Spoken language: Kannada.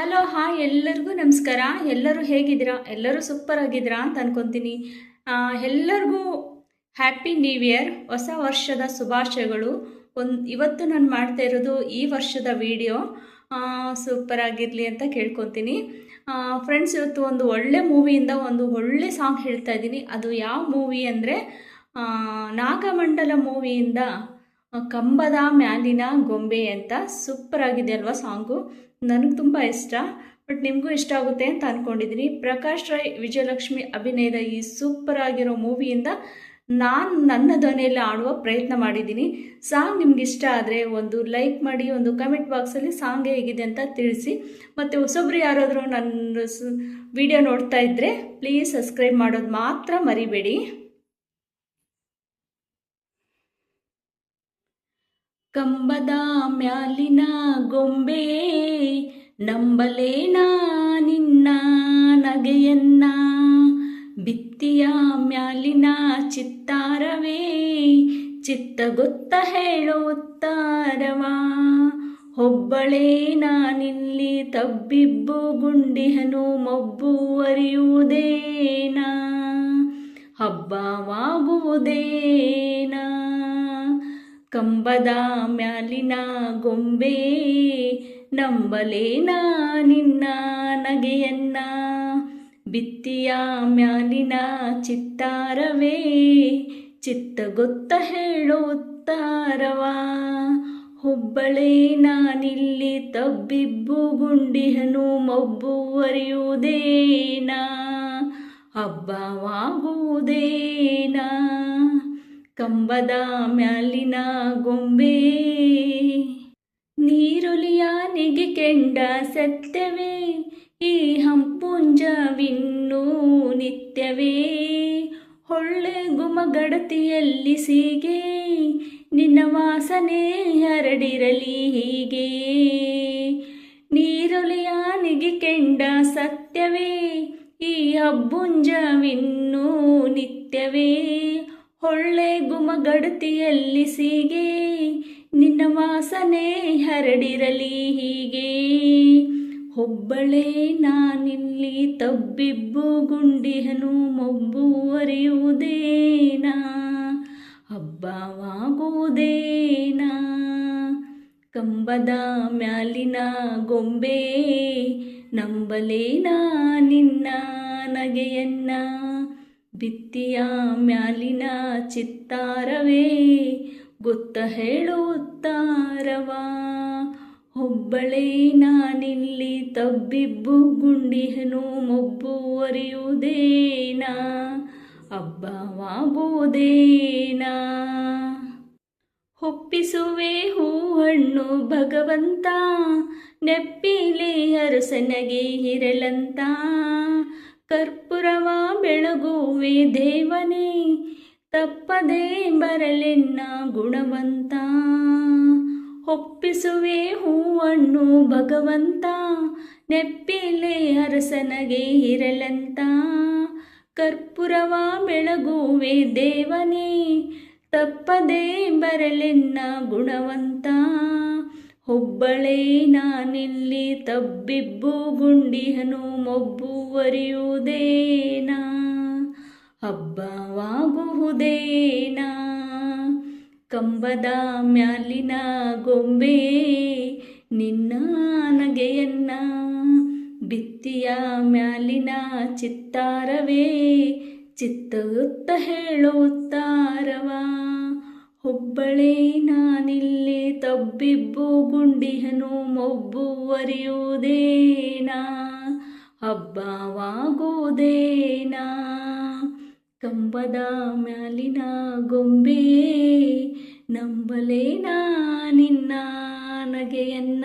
ಹಲೋ ಹಾಯ್ ಎಲ್ಲರಿಗೂ ನಮಸ್ಕಾರ. ಎಲ್ಲರೂ ಹೇಗಿದ್ದೀರಾ? ಎಲ್ಲರೂ ಸೂಪರ್ ಆಗಿದ್ದೀರಾ ಅಂತ ಅನ್ಕೊತೀನಿ. ಎಲ್ಲರಿಗೂ ಹ್ಯಾಪಿ ನ್ಯೂ ಇಯರ್ ಹೊಸ ವರ್ಷದ ಶುಭಾಶಯಗಳು. ಒಂದು, ಇವತ್ತು ನಾನು ಮಾಡ್ತಾ ಇರೋದು ಈ ವರ್ಷದ ವಿಡಿಯೋ ಸೂಪರ್ ಆಗಿರಲಿ ಅಂತ ಕೇಳ್ಕೊತೀನಿ. ಫ್ರೆಂಡ್ಸ್ ಇವತ್ತು ಒಂದು ಒಳ್ಳೆ ಮೂವಿಯಿಂದ ಒಂದು ಒಳ್ಳೆ ಸಾಂಗ್ ಹೇಳ್ತಾ ಇದ್ದೀನಿ. ಅದು ಯಾವ ಮೂವಿ ಅಂದರೆ ನಾಗಮಂಡಲ ಮೂವಿಯಿಂದ ಕಂಬದ ಮ್ಯಾಲಿನ ಗೊಂಬೆ ಅಂತ. ಸೂಪರ್ ಆಗಿದೆ ಅಲ್ವಾ ಸಾಂಗು ನನಗೆ ತುಂಬ ಇಷ್ಟ, ಬಟ್ ನಿಮಗೂ ಇಷ್ಟ ಆಗುತ್ತೆ ಅಂತ ಅಂದ್ಕೊಂಡಿದ್ದೀನಿ ಪ್ರಕಾಶ್ ರಾಯ್, ವಿಜಯಲಕ್ಷ್ಮಿ ಅಭಿನಯದ ಈ ಸೂಪರ್ ಆಗಿರೋ ಮೂವಿಯಿಂದ ನಾನು ನನ್ನ ಧ್ವನಿಯಲ್ಲಿ ಆಡುವ ಪ್ರಯತ್ನ ಮಾಡಿದ್ದೀನಿ ಸಾಂಗ್ ನಿಮ್ಗೆ ಇಷ್ಟ ಆದರೆ ಒಂದು ಲೈಕ್ ಮಾಡಿ, ಒಂದು ಕಮೆಂಟ್ ಬಾಕ್ಸಲ್ಲಿ ಸಾಂಗ್ ಹೇಗಿದೆ ಅಂತ ತಿಳಿಸಿ. ಮತ್ತು ಹೊಸೊಬ್ರು ಯಾರಾದರೂ ನನ್ನ ವಿಡಿಯೋ ನೋಡ್ತಾ ಇದ್ದರೆ ಪ್ಲೀಸ್ ಸಬ್ಸ್ಕ್ರೈಬ್ ಮಾಡೋದು ಮಾತ್ರ ಮರಿಬೇಡಿ. ಕಂಬದ ಮ್ಯಾಲಿನ ಗೊಂಬೆ ನಂಬಲೇನ ನಿನ್ನ ನಗೆಯನ್ನ, ಬಿತ್ತಿಯ ಮ್ಯಾಲಿನ ಚಿತ್ತಾರವೇ, ಚಿತ್ತ ಗೊತ್ತ ಹೇಳೋ ಉತ್ತಾರವ. ನಾನಿಲ್ಲಿ ತಬ್ಬಿಬ್ಬು ಗುಂಡಿಹನು ಮೊಬ್ಬು ಅರಿಯುವುದೇನಾ, ಹಬ್ಬವಾಗುವುದೇನಾ. ಕಂಬದ ಮ್ಯಾಲಿನ ಗೊಂಬೆ ನಂಬಲೇನ ನಿನ್ನ ನಗೆಯನ್ನ. ಬಿತ್ತಿಯ ಮ್ಯಾಲಿನ ಚಿತ್ತಾರವೇ, ಚಿತ್ತ ಗೊತ್ತ ಹೇಳೋ ಉತ್ತಾರವ. ಹುಬ್ಬಳೇ ನಾನಿಲ್ಲಿ ತಬ್ಬಿಬ್ಬು ಗುಂಡಿಹನು ಮಬ್ಬು ಅರಿಯುವುದೇನ ಹಬ್ಬವಾಗುವುದೇನಾ ಕಂಬದ ಮ್ಯಾಲಿನ ಗೊಂಬೆ ನೀರುಲಿಯ ನಿಗೆ ಕೆಂಡ ಸತ್ಯವೇ, ಈ ಹಂಪುಂಜವಿನ್ನೂ ನಿತ್ಯವೇ. ಹೊಳ್ಳೆ ಗುಮಗಡತಿಯಲ್ಲಿ ಸೀಗೆ, ನಿನ್ನ ವಾಸನೆ ಹರಡಿರಲಿ ಹೀಗೆ. ನೀರುಲಿಯ ನಿಗೆ ಕೆಂಡ ಸತ್ಯವೇ, ಈ ಹಬ್ಬುಂಜವಿನ್ನೂ ನಿತ್ಯವೇ. ಹೊಳ್ಳೆ ಗುಮಗಡತಿಯಲ್ಲಿ ಸೀಗೆ ನಿನ್ನ ವಾಸನೆ ಹರಡಿರಲಿ ಹೀಗೆ. ಒಬ್ಬಳೇ ನಾನಿಲ್ಲಿ ತಬ್ಬಿಬ್ಬು ಗುಂಡಿಹನು ಮೊಬ್ಬು ಅರಿಯುವುದೇನಾ? ಹಬ್ಬವಾಗುವುದೇನಾ ಕಂಬದ ಮ್ಯಾಲಿನ ಗೊಂಬೆ ನಂಬಲೇನಾ ನಿನ್ನ ನಗೆಯನ್ನ. ಬಿತ್ತಿಯ ಮ್ಯಾಲಿನ ಚಿತ್ತಾರವೇ ಗೊತ್ತ ಹೇಳುತ್ತಾರವ ಒಬ್ಬಳೇ ನಾನಿಲ್ಲಿ ತಬ್ಬಿಬ್ಬು ಗುಂಡಿಹನು ಮೊಬ್ಬು ಅರಿಯುವುದೇನಾ ಬೋದೇನಾ ಒಪ್ಪಿಸುವೆ ಹೂಹಣ್ಣು ಭಗವಂತ, ನೆಪ್ಪಿಲಿ ಅರಸನಗೆ ಇರಲಂತ. ಕರ್ಪೂರವ ಬೆಳಗುವೆ ದೇವನೇ ತಪ್ಪದೇ ಬರಲೆನ್ನ ಗುಣವಂತ. ಒಪ್ಪಿಸುವೆ ಹೂವನ್ನು ಭಗವಂತ. ನೆಪ್ಪಿಲೆ ಅರಸನಗೆ ಇರಲಂತ. ಕರ್ಪೂರವ ಬೆಳಗುವೆ ದೇವನೇ. ತಪ್ಪದೇ ಬರಲೆನ್ನ ಗುಣವಂತ. ಒಬ್ಬಳೇ ನಾನಿಲ್ಲಿ ತಬ್ಬಿಬ್ಬು ಗುಂಡಿಹನು ಮೊಬ್ಬು ಹಬ್ಬವಾಗುವುದೇನಾ? ಕಂಬದ ಮ್ಯಾಲಿನ ಗೊಂಬೆ ನಿನ್ನ ನಗೆಯನ್ನ ಬಿತ್ತಿಯ ಮ್ಯಾಲಿನ ಚಿತ್ತಾರವೇ ಚಿತ್ತುತ್ತ ಹೇಳುತ್ತಾರವ ಒಬ್ಬಳೇ ನಾನಿಲ್ಲಿ ತಬ್ಬಿಬ್ಬು ಗುಂಡಿಹನು ಮೊಬ್ಬು ಅರಿಯುವುದೇನಾ ಹಬ್ಬವಾಗುವುದೇನಾ? ಕಂಬದ ಮ್ಯಾಲಿನ ಗೊಂಬೆ ನಂಬಲೇನಾ ನಿನ್ನ ನಗೆಯನ್ನ?